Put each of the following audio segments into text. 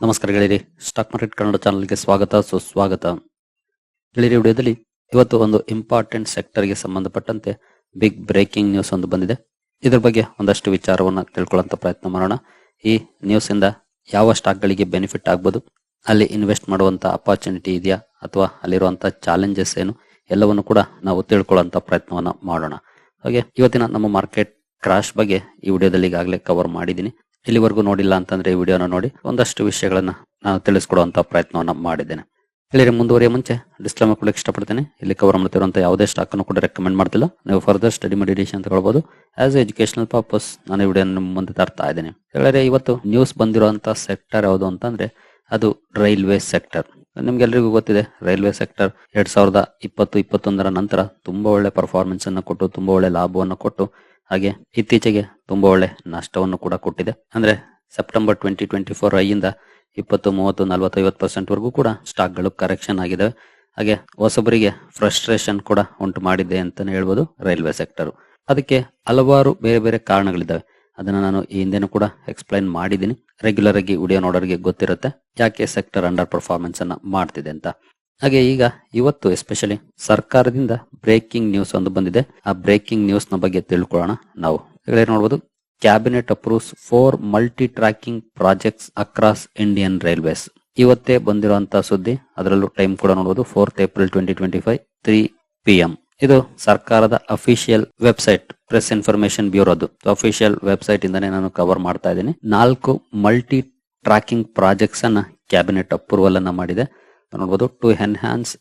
ನಮಸ್ಕಾರ ಗೆಳೆಯರಿ. Stock market Kannada ಚಾನಲ್ಗೆ ಸ್ವಾಗತ, ಸುಸ್ವಾಗತ. ಗೆಳೆಯರಿ, ವಿಡಿಯೋದಲ್ಲಿ ಇವತ್ತು ಒಂದು ಇಂಪಾರ್ಟೆಂಟ್ ಸೆಕ್ಟರ್ಗೆ ಸಂಬಂಧಪಟ್ಟಂತೆ ಬಿಗ್ ಬ್ರೇಕಿಂಗ್ ನ್ಯೂಸ್ ಒಂದು ಬಂದಿದೆ. ಇದರ ಬಗ್ಗೆ ಒಂದಷ್ಟು ವಿಚಾರವನ್ನು ತಿಳ್ಕೊಳ್ಳುವಂತ ಪ್ರಯತ್ನ ಮಾಡೋಣ. ಈ ನ್ಯೂಸ್ ಇಂದ ಯಾವ ಸ್ಟಾಕ್ ಗಳಿಗೆ ಬೆನಿಫಿಟ್ ಆಗ್ಬೋದು, ಅಲ್ಲಿ ಇನ್ವೆಸ್ಟ್ ಮಾಡುವಂತ ಅಪರ್ಚುನಿಟಿ ಇದೆಯಾ, ಅಥವಾ ಅಲ್ಲಿರುವಂತಹ ಚಾಲೆಂಜಸ್ ಏನು, ಎಲ್ಲವನ್ನು ಕೂಡ ನಾವು ತಿಳ್ಕೊಳ್ಳುವಂತ ಪ್ರಯತ್ನವನ್ನ ಮಾಡೋಣ. ಹಾಗೆ, ಇವತ್ತಿನ ನಮ್ಮ ಮಾರ್ಕೆಟ್ ಕ್ರಾಶ್ ಬಗ್ಗೆ ಈ ವಿಡಿಯೋದಲ್ಲಿ ಈಗಾಗಲೇ ಕವರ್ ಮಾಡಿದ್ದೀನಿ. ಇಲ್ಲಿವರೆಗೂ ನೋಡಿಲ್ಲ ಅಂತಂದ್ರೆ ಈ ವಿಡಿಯೋನ ನೋಡಿ. ಒಂದಷ್ಟು ವಿಷಯಗಳನ್ನ ನಾನು ತಿಳಿಸ್ಕೊಡುವಂತ ಪ್ರಯತ್ನವನ್ನು ಮಾಡಿದ್ದೇನೆ. ಇಲ್ಲಿ ಮುಂದುವರಿಯ ಮುಂಚೆ ಡಿಸ್ಕ್ಲೇಮರ್ ಕೊಡಕ್ಕೆ ಇಷ್ಟಪಡ್ತೇನೆ. ಇಲ್ಲಿ ಕವರ್ ಮಾಡ್ತಿರುವಂತಹ ಯಾವುದೇ ಸ್ಟಾಕ್ ಅನ್ನು ಕೂಡ ರೆಕಮೆಂಡ್ ಮಾಡ್ತಿಲ್ಲ. ನೀವು ಫರ್ದರ್ ಸ್ಟಡಿ ಮೆಡಿಟೇಷನ್ ತಗೊಳ್ಬಹುದು ಆಸ್ ಎಜುಕೇಶನಲ್ ಪರ್ಪಸ್ ನಾನು ಈ ವಿಡಿಯೋ ನಿಮ್ಮ ಮುಂದೆ ತರ್ತಾ ಇದ್ದೇನೆ. ಹೇಳಿದ್ರೆ ಇವತ್ತು ನ್ಯೂಸ್ ಬಂದಿರುವಂತಹ ಸೆಕ್ಟರ್ ಯಾವುದು ಅಂತಂದ್ರೆ ಅದು ರೈಲ್ವೆ ಸೆಕ್ಟರ್ ನಿಮ್ಗೆಲ್ರಿಗೂ ಗೊತ್ತಿದೆ ರೈಲ್ವೆ ಸೆಕ್ಟರ್ ಎರಡ್ ಸಾವಿರದ ಇಪ್ಪತ್ತು, ಇಪ್ಪತ್ತೊಂದರ ನಂತರ ತುಂಬಾ ಒಳ್ಳೆ ಪರ್ಫಾರ್ಮೆನ್ಸ್ ಅನ್ನು ಕೊಟ್ಟು, ತುಂಬಾ ಒಳ್ಳೆ ಲಾಭವನ್ನು ಕೊಟ್ಟು ಹಾಗೆ ಇತ್ತೀಚೆಗೆ ತುಂಬಾ ಒಳ್ಳೆ ನಷ್ಟವನ್ನು ಕೂಡ ಕೊಟ್ಟಿದೆ. ಅಂದ್ರೆ ಸೆಪ್ಟೆಂಬರ್ ಟ್ವೆಂಟಿ ಟ್ವೆಂಟಿ ಫೋರ್ ಐಯಿಂದ ಇಪ್ಪತ್ತು, ಮೂವತ್ತು ನಲವತ್ತು ಐವತ್ತು ಪರ್ಸೆಂಟ್ ವರೆಗೂ ಕೂಡ ಸ್ಟಾಕ್ಗಳು ಕರೆಕ್ಷನ್ ಆಗಿದೆ ಹಾಗೆ ಹೊಸಬರಿಗೆ ಫ್ರಸ್ಟ್ರೇಷನ್ ಕೂಡ ಉಂಟು ಮಾಡಿದೆ ಅಂತಾನೆ ಹೇಳ್ಬೋದು ರೈಲ್ವೆ ಸೆಕ್ಟರ್ ಅದಕ್ಕೆ ಹಲವಾರು ಬೇರೆ ಬೇರೆ ಕಾರಣಗಳಿದ್ದಾವೆ. ಅದನ್ನ ನಾನು ಈ ಹಿಂದೆನೂ ಕೂಡ ಎಕ್ಸ್ಪ್ಲೈನ್ ಮಾಡಿದ್ದೀನಿ. ರೆಗ್ಯುಲರ್ ಆಗಿ ವಿಡಿಯೋ ನೋಡೋರಿಗೆ ಗೊತ್ತಿರುತ್ತೆ ಯಾಕೆ ಸೆಕ್ಟರ್ ಅಂಡರ್ ಪರ್ಫಾರ್ಮೆನ್ಸ್ ಅನ್ನ ಮಾಡ್ತಿದೆ ಅಂತ. ಹಾಗೆ ಈಗ ಇವತ್ತು ಎಸ್ಪೆಷಲಿ ಸರ್ಕಾರದಿಂದ ಬ್ರೇಕಿಂಗ್ ನ್ಯೂಸ್ ಒಂದು ಬಂದಿದೆ. ಆ ಬ್ರೇಕಿಂಗ್ ನ್ಯೂಸ್ನ ಬಗ್ಗೆ ತಿಳ್ಕೊಳ್ಳೋಣ ನಾವು. ನೋಡಬಹುದು cabinet approves four multi tracking projects across Indian railways ಇವತ್ತೇ ಬಂದಿರುವಂತಹ ಸುದ್ದಿ, ಅದರಲ್ಲೂ ಟೈಮ್ ಕೂಡ ನೋಡಬಹುದು fourth April twenty twenty five three P M ಇದು ಸರ್ಕಾರದ ಅಫಿಷಿಯಲ್ ವೆಬ್ಸೈಟ್ ಪ್ರೆಸ್ ಇನ್ಫಾರ್ಮೇಶನ್ ಬ್ಯೂರೋದು ಅಫಿಷಿಯಲ್ ವೆಬ್ಸೈಟ್ ಇಂದಾನೆ ನಾನು ಕವರ್ ಮಾಡ್ತಾ ಇದ್ದೀನಿ. ನಾಲ್ಕು ಮಲ್ಟಿ ಟ್ರ್ಯಾಕಿಂಗ್ ಪ್ರಾಜೆಕ್ಟ್ಸ್ ಅನ್ನ ಕ್ಯಾಬಿನೆಟ್ ಅಪ್ರೂವಲ್ ಅನ್ನ ಮಾಡಿದೆ. ನೋಡಬಹುದು to enhance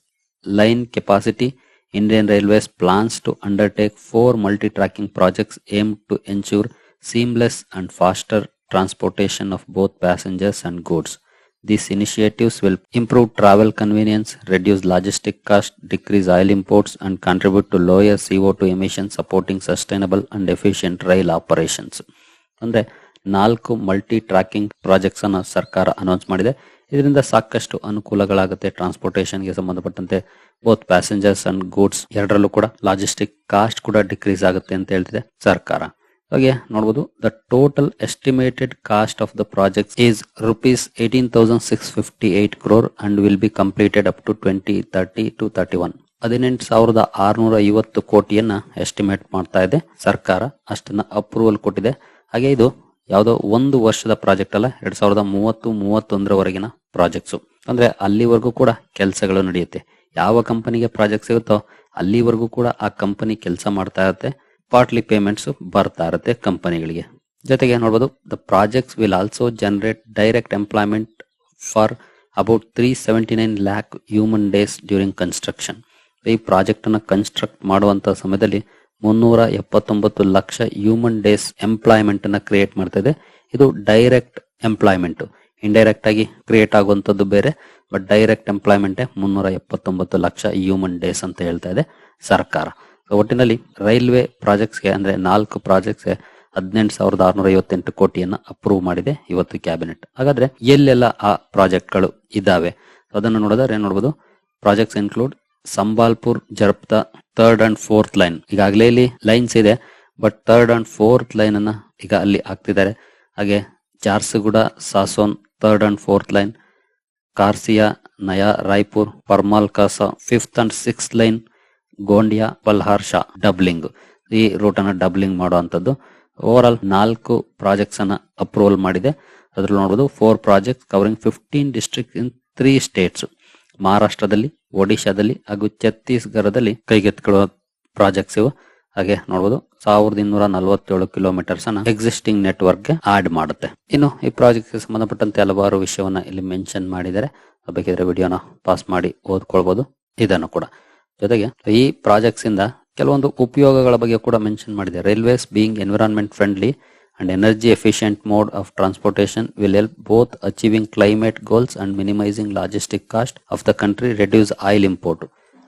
line capacity Indian railways plans to undertake four multi tracking projects aim to ensure seamless and faster transportation of both passengers and goods. These initiatives will improve travel convenience, reduce logistic cost, decrease oil imports, and contribute to lower CO2 emissions, supporting sustainable and efficient rail operations. ಅಂದ್ರೆ ನಾಲ್ಕು multi tracking projects ಅನ್ನು ಸರ್ಕಾರ announce ಮಾಡಿದೆ. ಇದರಿಂದ ಸಾಕಷ್ಟು ಅನುಕೂಲಗಳಾಗುತ್ತೆ ಟ್ರಾನ್ಸ್ಪೋರ್ಟೇಷನ್ಗೆ ಸಂಬಂಧಪಟ್ಟಂತೆ. Both passengers and goods ಎರಡರಲ್ಲೂ ಕೂಡ ಲಾಜಿಸ್ಟಿಕ್ ಕಾಸ್ಟ್ ಕೂಡ ಡಿಕ್ರೀಸ್ ಆಗುತ್ತೆ ಅಂತ ಹೇಳ್ತಿದೆ ಸರ್ಕಾರ. ಹಾಗೆ ನೋಡಬಹುದು the total estimated cost of the project is rupees eighteen thousand six fifty eight crore and will be completed up to twenty thirty to thirty one ಹದಿನೆಂಟು ಸಾವಿರದ ಆರುನೂರ ಐವತ್ತು ಕೋಟಿಯನ್ನ ಎಸ್ಟಿಮೇಟ್ ಮಾಡ್ತಾ ಇದೆ ಸರ್ಕಾರ. ಅಷ್ಟನ್ನ ಅಪ್ರೂವಲ್ ಕೊಟ್ಟಿದೆ. ಹಾಗೆ ಇದು ಯಾವುದೋ ಒಂದು ವರ್ಷದ ಪ್ರಾಜೆಕ್ಟ್ ಅಲ್ಲ, ಎರಡ್ ಸಾವಿರದ ಮೂವತ್ತು, ಮೂವತ್ತೊಂದರವರೆಗಿನ ಪ್ರಾಜೆಕ್ಟ್ಸ್. ಅಂದ್ರೆ ಅಲ್ಲಿವರೆಗೂ ಕೂಡ ಕೆಲಸಗಳು ನಡೆಯುತ್ತೆ. ಯಾವ ಕಂಪನಿಗೆ ಪ್ರಾಜೆಕ್ಟ್ ಸಿಗುತ್ತೋ ಅಲ್ಲಿವರೆಗೂ ಕೂಡ ಆ ಕಂಪನಿ ಕೆಲಸ ಮಾಡ್ತಾ ಇರುತ್ತೆ. ಪಾರ್ಟ್ಲಿ ಪೇಮೆಂಟ್ಸ್ ಬರ್ತಾ ಇರುತ್ತೆ ಕಂಪನಿಗಳಿಗೆ. ಜೊತೆಗೆ ನೋಡ್ಬೋದು the projects will also generate direct employment for about three seventy nine lakh human days during construction ಈ ಪ್ರಾಜೆಕ್ಟ್ ಅನ್ನು ಕನ್ಸ್ಟ್ರಕ್ಟ್ ಮಾಡುವಂತ ಸಮಯದಲ್ಲಿ ಮುನ್ನೂರ ಎಪ್ಪತ್ತೊಂಬತ್ತು ಲಕ್ಷ ಹ್ಯೂಮನ್ ಡೇಸ್ ಎಂಪ್ಲಾಯ್ಮೆಂಟ್ ಅನ್ನ ಕ್ರಿಯೇಟ್ ಮಾಡ್ತಾ ಇದೆ. ಇದು ಡೈರೆಕ್ಟ್ ಎಂಪ್ಲಾಯ್ಮೆಂಟ್ ಇಂಡೈರೆಕ್ಟ್ ಆಗಿ ಕ್ರಿಯೇಟ್ ಆಗುವಂಥದ್ದು ಬೇರೆ ಬಟ್ ಡೈರೆಕ್ಟ್ ಎಂಪ್ಲಾಯ್ಮೆಂಟ್ ಮುನ್ನೂರ ಎಪ್ಪತ್ತೊಂಬತ್ತು ಲಕ್ಷ ಹ್ಯೂಮನ್ ಡೇಸ್ ಅಂತ ಹೇಳ್ತಾ ಇದೆ ಸರ್ಕಾರ. ಒಟ್ಟಿನಲ್ಲಿ ರೈಲ್ವೆ ಪ್ರಾಜೆಕ್ಟ್ಸ್ಗೆ ಅಂದ್ರೆ ನಾಲ್ಕು ಪ್ರಾಜೆಕ್ಟ್ಸ್ಗೆ ಹದಿನೆಂಟು ಸಾವಿರದ ಆರ್ನೂರ ಐವತ್ತೆಂಟು ಕೋಟಿಯನ್ನ ಅಪ್ರೂವ್ ಮಾಡಿದೆ ಇವತ್ತು ಕ್ಯಾಬಿನೆಟ್ ಹಾಗಾದ್ರೆ ಎಲ್ಲೆಲ್ಲ ಆ ಪ್ರಾಜೆಕ್ಟ್ಗಳು ಇದ್ದಾವೆ? ಅದನ್ನು ನೋಡಿದ್ರೆ ನೋಡಬಹುದು projects include Sambalpur Jarapda third and fourth line ಈಗಾಗಲೇ ಇಲ್ಲಿ ಲೈನ್ಸ್ ಇದೆ but third and fourth line ಅನ್ನ ಈಗ ಅಲ್ಲಿ ಹಾಕ್ತಿದ್ದಾರೆ. ಹಾಗೆ Jharsuguda, Sason third and fourth line Kharsia, Naya, Raipur Parmalkasa fifth and six line Gondia Balharshah doubling ಈ route ಅನ್ನ ಡಬ್ಲಿಂಗ್ ಮಾಡುವಂತದ್ದು ಓವರ್ ಆಲ್ ನಾಲ್ಕು ಪ್ರಾಜೆಕ್ಟ್ಸ್ ಅನ್ನ ಅಪ್ರೂವಲ್ ಮಾಡಿದೆ. ಅದ್ರಲ್ಲಿ ನೋಡಬಹುದು four project covering fifteen district in three states ಮಹಾರಾಷ್ಟ್ರದಲ್ಲಿ, ಒಡಿಶಾದಲ್ಲಿ ಹಾಗೂ ಛತ್ತೀಸ್ಗಢದಲ್ಲಿ ಕೈಗೆತ್ತಿಕೊಳ್ಳುವ ಪ್ರಾಜೆಕ್ಟ್ಸ್ ಇವು. ಹಾಗೆ ನೋಡಬಹುದು ಸಾವಿರದ ಇನ್ನೂರ ನಲವತ್ತೇಳು ಕಿಲೋಮೀಟರ್ಸ್ ಅನ್ನ ಎಕ್ಸಿಸ್ಟಿಂಗ್ ನೆಟ್ವರ್ಕ್ಗೆ ಆಡ್ ಮಾಡುತ್ತೆ. ಇನ್ನು ಈ ಪ್ರಾಜೆಕ್ಟ್ಗೆ ಸಂಬಂಧಪಟ್ಟಂತೆ ಹಲವಾರು ವಿಷಯವನ್ನ ಇಲ್ಲಿ ಮೆನ್ಷನ್ ಮಾಡಿದರೆ ಬೇಕಿದ್ರೆ ವಿಡಿಯೋನ ಪಾಸ್ ಮಾಡಿ ಓದ್ಕೊಳ್ಬಹುದು ಇದನ್ನು ಕೂಡ. ಜೊತೆಗೆ ಈ ಪ್ರಾಜೆಕ್ಟ್ಸ್ ಇಂದ ಕೆಲವೊಂದು ಉಪಯೋಗಗಳ ಬಗ್ಗೆ ಕೂಡ ಮೆನ್ಷನ್ ಮಾಡಿದೆ. Railways being environment friendly and energy efficient mode of transportation will help both achieving climate goals and minimizing logistic cost of the country reduce oil import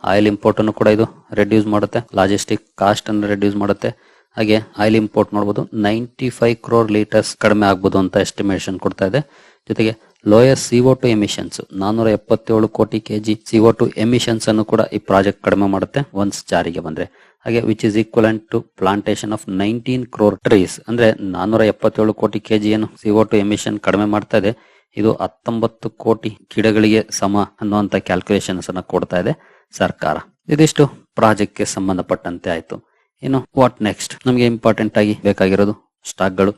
oil import ಅನ್ನು ಕೂಡ ಇದು ರೆಡ್ಯೂಸ್ ಮಾಡುತ್ತೆ logistic cost ಅನ್ನು reduce ಮಾಡುತ್ತೆ ಹಾಗೆ oil import ನೋಡಬಹುದು ninety five crore litres ಕಡಿಮೆ ಆಗ್ಬೋದು ಅಂತ ಎಸ್ಟಿಮೇಷನ್ ಕೊಡ್ತಾ ಇದೆ ಜೊತೆಗೆ ಲೋಯರ್ ಸಿಒ ಟು ಎಮಿಷನ್ಸ್ ನಾನೂರ ಎಪ್ಪತ್ತೇಳು ಕೋಟಿ ಕೆಜಿ ಸಿಒ ಟು ಎಮಿಷನ್ಸ್ ಅನ್ನು ಕೂಡ ಈ ಪ್ರಾಜೆಕ್ಟ್ ಕಡಿಮೆ ಮಾಡುತ್ತೆ ಒನ್ಸ್ ಜಾರಿಗೆ ಬಂದ್ರೆ. ಹಾಗೆ which is equivalent to plantation of nineteen crore trees ಅಂದ್ರೆ ನಾನೂರ ಎಪ್ಪತ್ತೇಳು ಕೋಟಿ ಕೆಜಿ ಏನು ಸಿಒ ಟು ಎಮಿಷನ್ ಕಡಿಮೆ ಮಾಡ್ತಾ ಇದೆ. ಇದು ಹತ್ತೊಂಬತ್ತು ಕೋಟಿ ಗಿಡಗಳಿಗೆ ಸಮ ಅನ್ನುವಂತ ಕ್ಯಾಲ್ಕುಲೇಷನ್ಸ್ ಅನ್ನ ಕೊಡ್ತಾ ಇದೆ ಸರ್ಕಾರ. ಇದಿಷ್ಟು ಪ್ರಾಜೆಕ್ಟ್ಗೆ ಸಂಬಂಧಪಟ್ಟಂತೆ ಆಯ್ತು. ಇನ್ನು ವಾಟ್ ನೆಕ್ಸ್ಟ್ ನಮಗೆ ಇಂಪಾರ್ಟೆಂಟ್ ಆಗಿ ಬೇಕಾಗಿರೋದು ಸ್ಟಾಕ್ಗಳು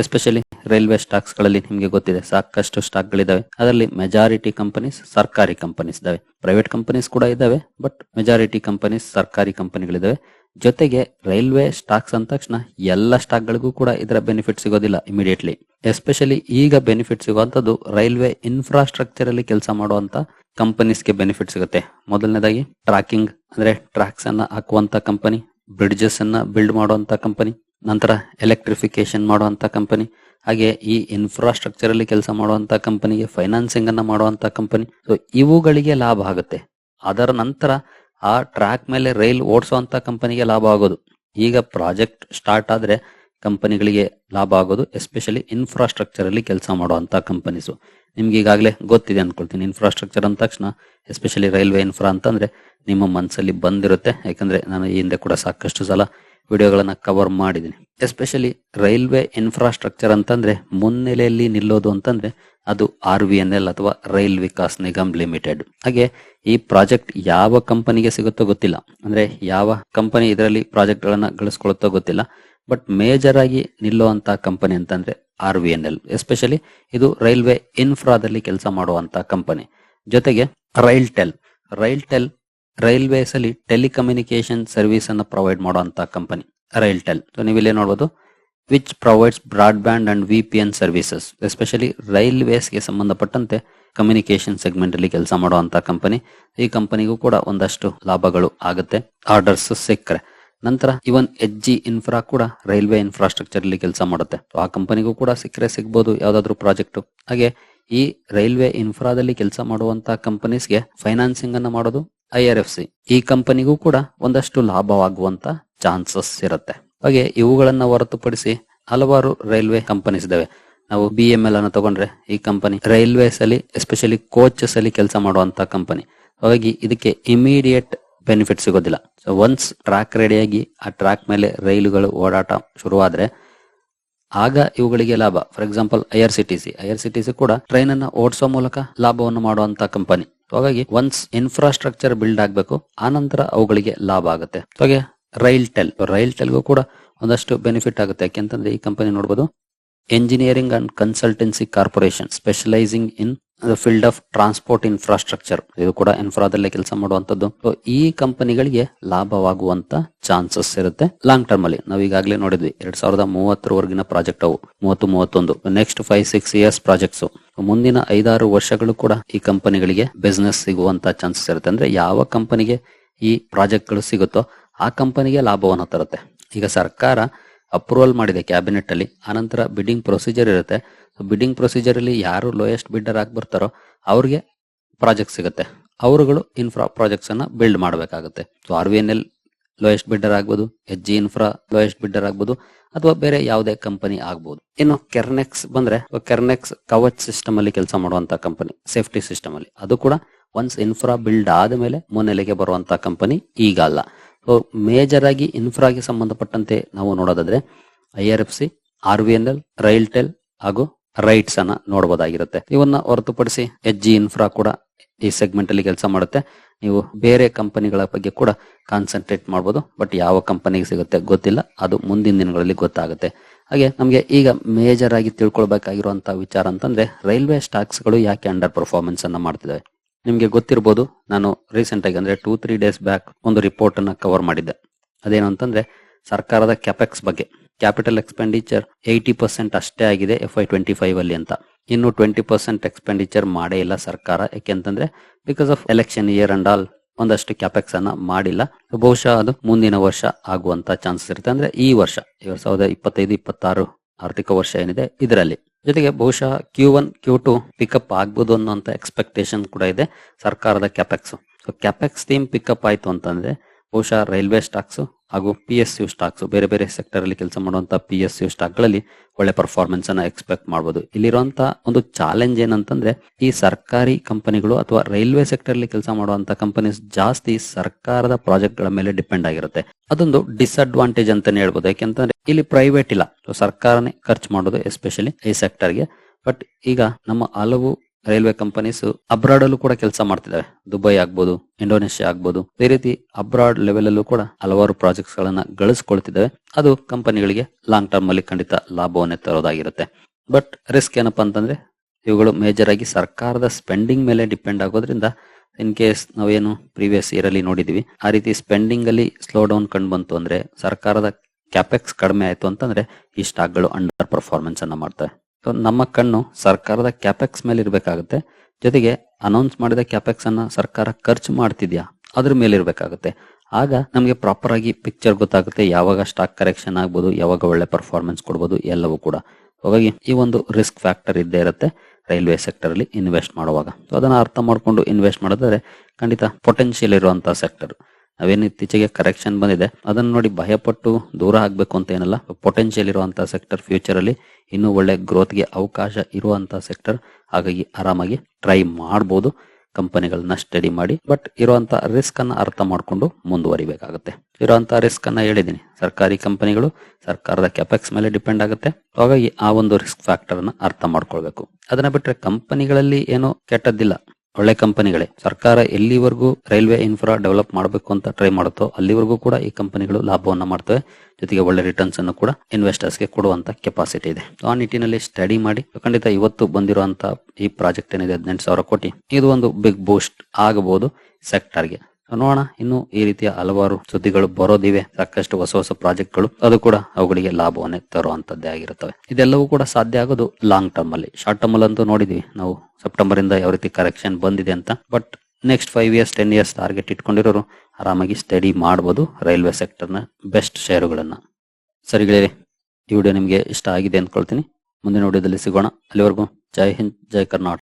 ಎಸ್ಪೆಷಲಿ ರೈಲ್ವೆ ಸ್ಟಾಕ್ಸ್ಗಳಲ್ಲಿ ನಿಮಗೆ ಗೊತ್ತಿದೆ, ಸಾಕಷ್ಟು ಸ್ಟಾಕ್ ಗಳಿದಾವೆ ಅದರಲ್ಲಿ ಮೆಜಾರಿಟಿ ಕಂಪನೀಸ್ ಸರ್ಕಾರಿ ಕಂಪನೀಸ್ ಇದಾವೆ ಪ್ರೈವೇಟ್ ಕಂಪನೀಸ್ ಕೂಡ ಇದಾವೆ ಬಟ್ ಮೆಜಾರಿಟಿ ಕಂಪನೀಸ್ ಸರ್ಕಾರಿ ಕಂಪನಿಗಳಿದಾವೆ ಜೊತೆಗೆ ರೈಲ್ವೆ ಸ್ಟಾಕ್ಸ್ ಅಂದ ತಕ್ಷಣ ಎಲ್ಲ ಸ್ಟಾಕ್ ಗಳಿಗೂ ಕೂಡ ಇದರ ಬೆನಿಫಿಟ್ ಸಿಗೋದಿಲ್ಲ ಇಮಿಡಿಯೇಟ್ಲಿ ಎಸ್ಪೆಷಲಿ ಈಗ ಬೆನಿಫಿಟ್ ಸಿಗುವಂತದ್ದು ರೈಲ್ವೆ ಇನ್ಫ್ರಾಸ್ಟ್ರಕ್ಚರ್ ಅಲ್ಲಿ ಕೆಲಸ ಮಾಡುವಂತ ಕಂಪನೀಸ್ಗೆ ಬೆನಿಫಿಟ್ ಸಿಗುತ್ತೆ. ಮೊದಲನೇದಾಗಿ ಟ್ರಾಕಿಂಗ್ ಅಂದ್ರೆ ಟ್ರಾಕ್ಸ್ ಅನ್ನ ಹಾಕುವಂತ ಕಂಪನಿ ಬ್ರಿಡ್ಜಸ್ ಅನ್ನ ಬಿಲ್ಡ್ ಮಾಡುವಂತ ಕಂಪನಿ ನಂತರ ಎಲೆಕ್ಟ್ರಿಫಿಕೇಶನ್ ಮಾಡುವಂಥ ಕಂಪನಿ ಹಾಗೆ ಈ ಇನ್ಫ್ರಾಸ್ಟ್ರಕ್ಚರ್ ಅಲ್ಲಿ ಕೆಲಸ ಮಾಡುವಂಥ ಕಂಪನಿಗೆ ಫೈನಾನ್ಸಿಂಗ್ ಅನ್ನ ಮಾಡುವಂತ ಕಂಪನಿ ಸೊ ಇವುಗಳಿಗೆ ಲಾಭ ಆಗುತ್ತೆ. ಅದರ ನಂತರ ಆ ಟ್ರ್ಯಾಕ್ ಮೇಲೆ ರೈಲ್ ಓಡಿಸುವಂತ ಕಂಪನಿಗೆ ಲಾಭ ಆಗೋದು. ಈಗ ಪ್ರಾಜೆಕ್ಟ್ ಸ್ಟಾರ್ಟ್ ಆದ್ರೆ ಕಂಪನಿಗಳಿಗೆ ಲಾಭ ಆಗೋದು ಎಸ್ಪೆಷಲಿ ಇನ್ಫ್ರಾಸ್ಟ್ರಕ್ಚರ್ ಅಲ್ಲಿ ಕೆಲಸ ಮಾಡುವಂತ ಕಂಪನೀಸು ನಿಮ್ಗೆ ಈಗಾಗಲೇ ಗೊತ್ತಿದೆ ಅನ್ಕೊಳ್ತೀನಿ. ಇನ್ಫ್ರಾಸ್ಟ್ರಕ್ಚರ್ ಅಂದ ತಕ್ಷಣ ಎಸ್ಪೆಷಲಿ ರೈಲ್ವೆ ಇನ್ಫ್ರಾ ಅಂತಂದ್ರೆ ನಿಮ್ಮ ಮನಸ್ಸಲ್ಲಿ ಬಂದಿರುತ್ತೆ. ಯಾಕಂದ್ರೆ ನಾನು ಈ ಹಿಂದೆ ಕೂಡ ಸಾಕಷ್ಟು ಸಲ ವಿಡಿಯೋಗಳನ್ನ ಕವರ್ ಮಾಡಿದ್ದೀನಿ. ಎಸ್ಪೆಷಲಿ ರೈಲ್ವೆ ಇನ್ಫ್ರಾಸ್ಟ್ರಕ್ಚರ್ ಅಂತಂದ್ರೆ ಮುನ್ನೆಲೆಯಲ್ಲಿ ನಿಲ್ಲೋದು ಅಂತಂದ್ರೆ ಅದು ಆರ್ ವಿ ಎನ್ ಎಲ್ ಅಥವಾ ರೈಲ್ ವಿಕಾಸ್ ನಿಗಮ್ ಲಿಮಿಟೆಡ್ ಹಾಗೆ ಈ ಪ್ರಾಜೆಕ್ಟ್ ಯಾವ ಕಂಪನಿಗೆ ಸಿಗುತ್ತೋ ಗೊತ್ತಿಲ್ಲ. ಅಂದ್ರೆ ಯಾವ ಕಂಪನಿ ಇದರಲ್ಲಿ ಪ್ರಾಜೆಕ್ಟ್ ಗಳನ್ನ ಗಳಿಸ್ಕೊಳ್ಳುತ್ತೋ ಗೊತ್ತಿಲ್ಲ. ಬಟ್ ಮೇಜರ್ ಆಗಿ ನಿಲ್ಲುವಂತ ಕಂಪನಿ ಅಂತಂದ್ರೆ R V N L. Especially ಇದು ರೈಲ್ವೆ ಇನ್ಫ್ರಾದಲ್ಲಿ ಕೆಲಸ ಮಾಡುವಂತ ಕಂಪನಿ. ಜೊತೆಗೆ RailTel RailTel railways ಅಲ್ಲಿ ಟೆಲಿಕಮ್ಯುನಿಕೇಶನ್ ಸರ್ವಿಸ್ ಅನ್ನು ಪ್ರೊವೈಡ್ ಮಾಡುವಂತ ಕಂಪನಿ ರೈಲ್ ಟೆಲ್ ಸೊ ನೀವು ಇಲ್ಲಿ ನೋಡಬಹುದು which provides broadband and V P N services. Especially ರೈಲ್ವೇಸ್ಗೆ ಸಂಬಂಧಪಟ್ಟಂತೆ ಕಮ್ಯುನಿಕೇಶನ್ ಸೆಗ್ಮೆಂಟ್ ಅಲ್ಲಿ ಕೆಲಸ ಮಾಡುವಂತಹ ಕಂಪನಿ. ಈ ಕಂಪನಿಗೂ ಕೂಡ ಒಂದಷ್ಟು ಲಾಭಗಳು ಆಗುತ್ತೆ. ಆರ್ಡರ್ಸ್ ಸಿಕ್ಕರೆ. ನಂತರ ಇವನ್ ಎಚ್ ಜಿ ಇನ್ಫ್ರಾ ಕೂಡ ರೈಲ್ವೆ ಇನ್ಫ್ರಾಸ್ಟ್ರಕ್ಚರ್ ಅಲ್ಲಿ ಕೆಲಸ ಮಾಡುತ್ತೆ. ಆ ಕಂಪನಿಗೂ ಕೂಡ ಸಿಕ್ಕರೆ ಸಿಗ್ಬೋದು ಯಾವ್ದಾದ್ರು ಪ್ರಾಜೆಕ್ಟ್ ಹಾಗೆ ಈ ರೈಲ್ವೆ ಇನ್ಫ್ರಾದಲ್ಲಿ ಕೆಲಸ ಮಾಡುವಂತ ಕಂಪನೀಸ್ಗೆ ಫೈನಾನ್ಸಿಂಗ್ ಅನ್ನ ಮಾಡೋದು ಐ ಆರ್ ಎಫ್ ಸಿ ಈ ಕಂಪನಿಗೂ ಕೂಡ ಒಂದಷ್ಟು ಲಾಭವಾಗುವಂತ ಚಾನ್ಸಸ್ ಇರುತ್ತೆ. ಹಾಗೆ ಇವುಗಳನ್ನ ಹೊರತುಪಡಿಸಿ ಹಲವಾರು ರೈಲ್ವೆ ಕಂಪನೀಸ್ ಇದಾವೆ. ನಾವು ಬಿ ಎಂ ಎಲ್ ಅನ್ನು ತಗೊಂಡ್ರೆ ಈ ಕಂಪನಿ ರೈಲ್ವೇಸ್ ಅಲ್ಲಿ ಎಸ್ಪೆಷಲಿ ಕೋಚಸ್ ಅಲ್ಲಿ ಕೆಲಸ ಮಾಡುವಂತ ಕಂಪನಿ ಹಾಗಾಗಿ ಇದಕ್ಕೆ ಇಮಿಡಿಯೇಟ್ ಬೆನಿಫಿಟ್ ಸಿಗೋದಿಲ್ಲ. ಸೊ ಒನ್ಸ್ ಟ್ರ್ಯಾಕ್ ರೆಡಿಯಾಗಿ ಆ ಟ್ರ್ಯಾಕ್ ಮೇಲೆ ರೈಲುಗಳು ಓಡಾಟ ಶುರುವಾದ್ರೆ, ಆಗ ಇವುಗಳಿಗೆ ಲಾಭ. For example I R C T C I R C T C ಕೂಡ ಟ್ರೈನ್ ಅನ್ನು ಓಡಿಸೋ ಮೂಲಕ ಲಾಭವನ್ನು ಮಾಡುವಂತ ಕಂಪನಿ ಹಾಗಾಗಿ ಒನ್ಸ್ ಇನ್ಫ್ರಾಸ್ಟ್ರಕ್ಚರ್ ಬಿಲ್ಡ್ ಆಗಬೇಕು ಆನಂತರ ಅವುಗಳಿಗೆ ಲಾಭ ಆಗುತ್ತೆ. ಹಾಗೆ ರೈಲ್ ಟೆಲ್ ರೈಲ್ ಟೆಲ್ಗೂ ಕೂಡ ಒಂದಷ್ಟು ಬೆನಿಫಿಟ್ ಆಗುತ್ತೆ. ಯಾಕೆಂತಂದ್ರೆ ಈ ಕಂಪನಿ ನೋಡಬಹುದು engineering and consultancy corporation specialising in field of transport infrastructure ಇದು ಕೂಡ ಇನ್ಫ್ರಾದಲ್ಲೇ ಕೆಲಸ ಮಾಡುವಂತದ್ದು ಈ ಕಂಪನಿಗಳಿಗೆ ಲಾಭವಾಗುವಂತ ಚಾನ್ಸಸ್ ಇರುತ್ತೆ. ಲಾಂಗ್ ಟರ್ಮ್ ಅಲ್ಲಿ ನಾವು ಈಗಾಗಲೇ ನೋಡಿದ್ವಿ, ಎರಡ್ ಸಾವಿರದ ಮೂವತ್ತರವರೆಗಿನ ಪ್ರಾಜೆಕ್ಟ್ ಅವು, ಮೂವತ್ತು, ಮೂವತ್ತೊಂದು. Next five six years projects ಮುಂದಿನ ಐದಾರು ವರ್ಷಗಳು ಕೂಡ ಈ ಕಂಪನಿಗಳಿಗೆ ಬಿಸ್ನೆಸ್ ಸಿಗುವಂತ ಚಾನ್ಸಸ್ ಇರುತ್ತೆ. ಅಂದ್ರೆ ಯಾವ ಕಂಪನಿಗೆ ಈ ಪ್ರಾಜೆಕ್ಟ್ಗಳು ಸಿಗುತ್ತೋ ಆ ಕಂಪನಿಗೆ ಲಾಭವನ್ನು ತರುತ್ತೆ. ಈಗ ಸರ್ಕಾರ ಅಪ್ರೂವಲ್ ಮಾಡಿದೆ ಕ್ಯಾಬಿನೆಟ್ ಅಲ್ಲಿ. ಆನಂತರ ಬಿಡ್ಡಿಂಗ್ ಪ್ರೊಸೀಜರ್ ಇರುತ್ತೆ. ಬಿಡ್ಡಿಂಗ್ ಪ್ರೊಸೀಜರ್ ಅಲ್ಲಿ ಯಾರು ಲೋಯೆಸ್ಟ್ ಬಿಡ್ಡರ್ ಆಗಿ ಬರ್ತಾರೋ ಅವ್ರಿಗೆ ಪ್ರಾಜೆಕ್ಟ್ ಸಿಗುತ್ತೆ. ಅವರುಗಳು ಇನ್ಫ್ರಾ ಪ್ರಾಜೆಕ್ಟ್ಸ್ ಅನ್ನ ಬಿಲ್ಡ್ ಮಾಡಬೇಕಾಗುತ್ತೆ. So R V N L lowest bidder ಆಗ್ಬೋದು H G infra lowest bidder ಆಗ್ಬೋದು, ಅಥವಾ ಬೇರೆ ಯಾವುದೇ ಕಂಪನಿ ಆಗ್ಬೋದು. ಇನ್ನು ಕೆರ್ನೆಕ್ಸ್ ಬಂದ್ರೆ ಕೆರ್ನೆಕ್ಸ್ ಕವಚ್ ಸಿಸ್ಟಮ್ ಅಲ್ಲಿ ಕೆಲಸ ಮಾಡುವಂತ ಕಂಪನಿ ಸೇಫ್ಟಿ ಸಿಸ್ಟಮ್ ಅಲ್ಲಿ. ಅದು ಕೂಡ ಒನ್ಸ್ ಇನ್ಫ್ರಾ ಬಿಲ್ಡ್ ಆದಮೇಲೆ ಮುನ್ನೆಲೆಗೆ ಬರುವಂತ ಕಂಪನಿ ಈಗ ಅಲ್ಲ. ಮೇಜರ್ ಆಗಿ ಇನ್ಫ್ರಾಗೆ ಸಂಬಂಧಪಟ್ಟಂತೆ ನಾವು ನೋಡೋದಾದ್ರೆ I R F C R V N L RailTel ಹಾಗೂ ರೈಟ್ಸ್ ಅನ್ನ ನೋಡಬಹುದಾಗಿರುತ್ತೆ ಇವನ್ನ ಹೊರತುಪಡಿಸಿ ಎಚ್ ಜಿ ಇನ್ಫ್ರಾ ಕೂಡ ಈ ಸೆಗ್ಮೆಂಟ್ ಅಲ್ಲಿ ಕೆಲಸ ಮಾಡುತ್ತೆ. ನೀವು ಬೇರೆ ಕಂಪನಿಗಳ ಬಗ್ಗೆ ಕೂಡ ಕಾನ್ಸಂಟ್ರೇಟ್ ಮಾಡಬಹುದು ಬಟ್ ಯಾವ ಕಂಪನಿಗೆ ಸಿಗುತ್ತೆ ಗೊತ್ತಿಲ್ಲ. ಅದು ಮುಂದಿನ ದಿನಗಳಲ್ಲಿ ಗೊತ್ತಾಗುತ್ತೆ. ಹಾಗೆ ನಮಗೆ ಈಗ ಮೇಜರ್ ಆಗಿ ತಿಳ್ಕೊಳ್ಬೇಕಾಗಿರುವಂತಹ ವಿಚಾರ ಅಂತಂದ್ರೆ ರೈಲ್ವೆ ಸ್ಟಾಕ್ಸ್ಗಳು ಯಾಕೆ ಅಂಡರ್ ಪರ್ಫಾರ್ಮೆನ್ಸ್ ಅನ್ನ ಮಾಡ್ತಿದ್ದಾವೆ ನಿಮ್ಗೆ ಗೊತ್ತಿರ್ಬೋದು, ನಾನು ರೀಸೆಂಟ್ ಆಗಿ ಅಂದ್ರೆ ಟೂ ತ್ರೀ ಡೇಸ್ ಬ್ಯಾಕ್ ಒಂದು ರಿಪೋರ್ಟ್ ಅನ್ನ ಕವರ್ ಮಾಡಿದ್ದೆ. ಅದೇನು ಅಂತಂದ್ರೆ, ಸರ್ಕಾರದ ಕ್ಯಾಪೆಕ್ಸ್ ಬಗ್ಗೆ. ಕ್ಯಾಪಿಟಲ್ ಎಕ್ಸ್ಪೆಂಡಿಚರ್ ಏಯ್ಟಿ ಪರ್ಸೆಂಟ್ ಅಷ್ಟೇ ಆಗಿದೆ ಎಫ್ ಐ ಟ್ವೆಂಟಿ ಫೈವ್ ಅಲ್ಲಿ ಅಂತ. ಇನ್ನು ಟ್ವೆಂಟಿ ಪರ್ಸೆಂಟ್ ಎಕ್ಸ್ಪೆಂಡಿಚರ್ ಮಾಡೇ ಇಲ್ಲ ಸರ್ಕಾರ. ಯಾಕೆಂತಂದ್ರೆ because of election year and all ಒಂದಷ್ಟು ಕ್ಯಾಪೆಕ್ಸ್ ಅನ್ನ ಮಾಡಿಲ್ಲ. ಬಹುಶಃ ಅದು ಮುಂದಿನ ವರ್ಷ ಆಗುವಂತ ಚಾನ್ಸಸ್ ಇರುತ್ತೆ. ಅಂದ್ರೆ ಈ ವರ್ಷ ಎರಡ್ ಸಾವಿರದ ಇಪ್ಪತ್ತೈದು, ಇಪ್ಪತ್ತಾರು ಆರ್ಥಿಕ ವರ್ಷ ಏನಿದೆ ಇದರಲ್ಲಿ. ಜೊತೆಗೆ ಬಹುಶಃ Q one Q two pickup ಆಗ್ಬೋದು ಅನ್ನೋಂಥ ಎಕ್ಸ್ಪೆಕ್ಟೇಷನ್ ಕೂಡ ಇದೆ ಸರ್ಕಾರದ capex so capex theme pickup ಆಯಿತು ಅಂತಂದರೆ ಬಹುಶಃ ರೈಲ್ವೆ ಸ್ಟಾಕ್ಸ್ ಹಾಗೂ ಪಿ ಎಸ್ ಯು ಸ್ಟಾಕ್ಸ್ ಬೇರೆ ಬೇರೆ ಸೆಕ್ಟರ್ ಅಲ್ಲಿ ಕೆಲಸ ಮಾಡುವಂತ ಪಿ ಎಸ್ ಯು ಸ್ಟಾಕ್ಗಳಲ್ಲಿ ಒಳ್ಳೆ ಪರ್ಫಾರ್ಮೆನ್ಸ್ ಅನ್ನ ಎಕ್ಸ್ಪೆಕ್ಟ್ ಮಾಡಬಹುದು ಇಲ್ಲಿರುವಂತ ಒಂದು ಚಾಲೆಂಜ್ ಏನಂತಂದ್ರೆ ಈ ಸರ್ಕಾರಿ ಕಂಪನಿಗಳು ಅಥವಾ ರೈಲ್ವೆ ಸೆಕ್ಟರ್ ಅಲ್ಲಿ ಕೆಲಸ ಮಾಡುವಂತ ಕಂಪನೀಸ್ ಜಾಸ್ತಿ ಸರ್ಕಾರದ ಪ್ರಾಜೆಕ್ಟ್ಗಳ ಮೇಲೆ ಡಿಪೆಂಡ್ ಆಗಿರುತ್ತೆ. ಅದೊಂದು ಡಿಸ್ಅಡ್ವಾಂಟೇಜ್ ಅಂತಾನೆ ಹೇಳ್ಬೋದು. ಯಾಕೆಂತಂದ್ರೆ ಇಲ್ಲಿ ಪ್ರೈವೇಟ್ ಇಲ್ಲ. ಸರ್ಕಾರನೇ ಖರ್ಚು ಮಾಡೋದು ಎಸ್ಪೆಷಲಿ ಈ ಸೆಕ್ಟರ್ಗೆ ಬಟ್ ಈಗ ನಮ್ಮ ಹಲವು ರೈಲ್ವೆ ಕಂಪನೀಸ್ ಅಬ್ರಾಡ್ ಅಲ್ಲೂ ಕೂಡ ಕೆಲಸ ಮಾಡ್ತಿದ್ದಾವೆ ದುಬೈ ಆಗ್ಬೋದು, ಇಂಡೋನೇಷ್ಯಾ ಆಗ್ಬೋದು. ಈ ರೀತಿ ಅಬ್ರಾಡ್ ಲೆವೆಲ್ ಅಲ್ಲೂ ಕೂಡ ಹಲವಾರು ಪ್ರಾಜೆಕ್ಟ್ಸ್ ಗಳನ್ನ ಗಳಿಸ್ಕೊಳ್ತಿದ್ದಾವೆ ಅದು ಕಂಪನಿಗಳಿಗೆ ಲಾಂಗ್ ಟರ್ಮ್ ಅಲ್ಲಿ ಖಂಡಿತ ಲಾಭವನ್ನೇ ತರೋದಾಗಿರುತ್ತೆ. ಬಟ್ ರಿಸ್ಕ್ ಏನಪ್ಪಾ ಅಂತಂದ್ರೆ, ಇವುಗಳು ಮೇಜರ್ ಆಗಿ ಸರ್ಕಾರದ ಸ್ಪೆಂಡಿಂಗ್ ಮೇಲೆ ಡಿಪೆಂಡ್ ಆಗೋದ್ರಿಂದ ಇನ್ ಕೇಸ್ ನಾವೇನು ಪ್ರೀವಿಯಸ್ ಇಯರ್ ಅಲ್ಲಿ ನೋಡಿದೀವಿ, ಆ ರೀತಿ ಸ್ಪೆಂಡಿಂಗ್ ಅಲ್ಲಿ ಸ್ಲೋ ಡೌನ್ ಕಂಡು ಬಂತು ಅಂದ್ರೆ ಸರ್ಕಾರದ ಕ್ಯಾಪೆಕ್ಸ್ ಕಡಿಮೆ ಆಯ್ತು ಅಂತಂದ್ರೆ ಈ ಸ್ಟಾಕ್ಗಳು ಅಂಡರ್ ಪರ್ಫಾರ್ಮೆನ್ಸ್ ಅನ್ನ ಮಾಡ್ತವೆ. ಸೊ ನಮ್ಮ ಕಣ್ಣು ಸರ್ಕಾರದ ಕ್ಯಾಪೆಕ್ಸ್ ಮೇಲೆ ಇರಬೇಕಾಗುತ್ತೆ. ಜೊತೆಗೆ ಅನೌನ್ಸ್ ಮಾಡಿದ ಕ್ಯಾಪೆಕ್ಸ್ ಅನ್ನ ಸರ್ಕಾರ ಖರ್ಚು ಮಾಡ್ತಿದ್ಯಾ? ಅದ್ರ ಮೇಲೆ ಇರಬೇಕಾಗುತ್ತೆ. ಆಗ ನಮಗೆ ಪ್ರಾಪರ್ ಆಗಿ ಪಿಕ್ಚರ್ ಗೊತ್ತಾಗುತ್ತೆ. ಯಾವಾಗ ಸ್ಟಾಕ್ ಕರೆಕ್ಷನ್ ಆಗ್ಬೋದು, ಯಾವಾಗ ಒಳ್ಳೆ ಪರ್ಫಾರ್ಮೆನ್ಸ್ ಕೊಡ್ಬೋದು, ಎಲ್ಲವೂ ಕೂಡ. ಹಾಗಾಗಿ ಈ ಒಂದು ರಿಸ್ಕ್ ಫ್ಯಾಕ್ಟರ್ ಇದ್ದೇ ಇರುತ್ತೆ ರೈಲ್ವೆ ಸೆಕ್ಟರ್ ಅಲ್ಲಿ ಇನ್ವೆಸ್ಟ್ ಮಾಡುವಾಗ. ಸೊ ಅದನ್ನ ಅರ್ಥ ಮಾಡ್ಕೊಂಡು ಇನ್ವೆಸ್ಟ್ ಮಾಡಿದ್ರೆ ಖಂಡಿತ ಪೊಟೆನ್ಶಿಯಲ್ ಇರುವಂತಹ ಸೆಕ್ಟರ್ ನಾವೇನು ಇತ್ತೀಚೆಗೆ ಕರೆಕ್ಷನ್ ಬಂದಿದೆ, ಅದನ್ನ ನೋಡಿ ಭಯಪಟ್ಟು ದೂರ ಆಗಬೇಕು ಅಂತ ಏನಲ್ಲ ಪೊಟೆನ್ಷಿಯಲ್ ಇರುವಂತಹ ಸೆಕ್ಟರ್ ಫ್ಯೂಚರ್ ಅಲ್ಲಿ ಇನ್ನೂ ಒಳ್ಳೆ ಗ್ರೋತ್ಗೆ ಅವಕಾಶ ಇರುವಂತಹ ಸೆಕ್ಟರ್ ಹಾಗಾಗಿ ಆರಾಮಾಗಿ ಟ್ರೈ ಮಾಡಬಹುದು ಕಂಪನಿಗಳನ್ನ ಸ್ಟಡಿ ಮಾಡಿ ಬಟ್ ಇರುವಂತ ರಿಸ್ಕ್ ಅನ್ನ ಅರ್ಥ ಮಾಡಿಕೊಂಡು ಮುಂದುವರಿಬೇಕಾಗುತ್ತೆ. ಇರುವಂತ ರಿಸ್ಕ್ ಅನ್ನ ಹೇಳಿದೀನಿ, ಸರ್ಕಾರಿ ಕಂಪನಿಗಳು ಸರ್ಕಾರದ ಕೆಪೆಕ್ಸ್ ಮೇಲೆ ಡಿಪೆಂಡ್ ಆಗುತ್ತೆ. ಹಾಗಾಗಿ ಆ ಒಂದು ರಿಸ್ಕ್ ಫ್ಯಾಕ್ಟರ್ ಅನ್ನ ಅರ್ಥ ಮಾಡ್ಕೊಳ್ಬೇಕು. ಅದನ್ನ ಬಿಟ್ರೆ ಕಂಪನಿಗಳಲ್ಲಿ ಏನೋ ಕೆಟ್ಟದ್ದಿಲ್ಲ. ಒಳ್ಳೆ ಕಂಪನಿಗಳೇ. ಸರ್ಕಾರ ಎಲ್ಲಿವರೆಗೂ ರೈಲ್ವೆ ಇನ್ಫ್ರಾ ಡೆವಲಪ್ ಮಾಡಬೇಕು ಅಂತ ಟ್ರೈ ಮಾಡುತ್ತೋ ಅಲ್ಲಿವರೆಗೂ ಕೂಡ ಈ ಕಂಪನಿಗಳು ಲಾಭವನ್ನ ಮಾಡ್ತವೆ. ಜೊತೆಗೆ ಒಳ್ಳೆ ರಿಟರ್ನ್ಸ್ ಅನ್ನು ಕೂಡ ಇನ್ವೆಸ್ಟರ್ಸ್ಗೆ ಕೊಡುವಂತ ಕೆಪಾಸಿಟಿ ಇದೆ. ಆ ನಿಟ್ಟಿನಲ್ಲಿ ಸ್ಟಡಿ ಮಾಡಿ, ಖಂಡಿತ ಇವತ್ತು ಬಂದಿರುವಂತಹ ಈ ಪ್ರಾಜೆಕ್ಟ್ ಏನಿದೆ, ಹದಿನೆಂಟು ಸಾವಿರ ಕೋಟಿ. ಇದು ಒಂದು ಬಿಗ್ ಬೂಸ್ಟ್ ಆಗಬಹುದು ಸೆಕ್ಟರ್ಗೆ ನೋಡೋಣ ಇನ್ನು ಈ ರೀತಿಯ ಹಲವಾರು ಸುದ್ದಿಗಳು ಬರೋದಿವೆ. ಸಾಕಷ್ಟು ಹೊಸ ಹೊಸ ಪ್ರಾಜೆಕ್ಟ್ಗಳು ಅದು ಕೂಡ ಅವುಗಳಿಗೆ ಲಾಭವನ್ನೇ ತರುವಂತದ್ದೇ ಆಗಿರುತ್ತವೆ. ಇದೆಲ್ಲವೂ ಕೂಡ ಸಾಧ್ಯ ಆಗೋದು ಲಾಂಗ್ ಟರ್ಮ್ ಅಲ್ಲಿ. ಶಾರ್ಟ್ ಟರ್ಮ್ ಅಲ್ಲಿ ಅಂತೂ ನೋಡಿದ್ವಿ. ನಾವು ಸೆಪ್ಟೆಂಬರ್ ಇಂದ ಯಾವ ರೀತಿ ಕರೆಕ್ಷನ್ ಬಂದಿದೆ ಅಂತ. But next five years ten years target ಇಟ್ಕೊಂಡಿರೋರು ಆರಾಮಾಗಿ ಸ್ಟಡಿ ಮಾಡಬಹುದು ರೈಲ್ವೆ ಸೆಕ್ಟರ್ನ ಬೆಸ್ಟ್ ಶೇರುಗಳನ್ನ ಸರಿ ಗೆಳೆಯರೆ, ಈ ವಿಡಿಯೋ ನಿಮಗೆ ಇಷ್ಟ ಆಗಿದೆ ಅಂದ್ಕೊಳ್ತೀನಿ. ಮುಂದಿನ ವಿಡಿಯೋದಲ್ಲಿ ಸಿಗೋಣ. ಅಲ್ಲಿವರೆಗೂ ಜೈ ಹಿಂದ್, ಜೈ ಕರ್ನಾಟಕ.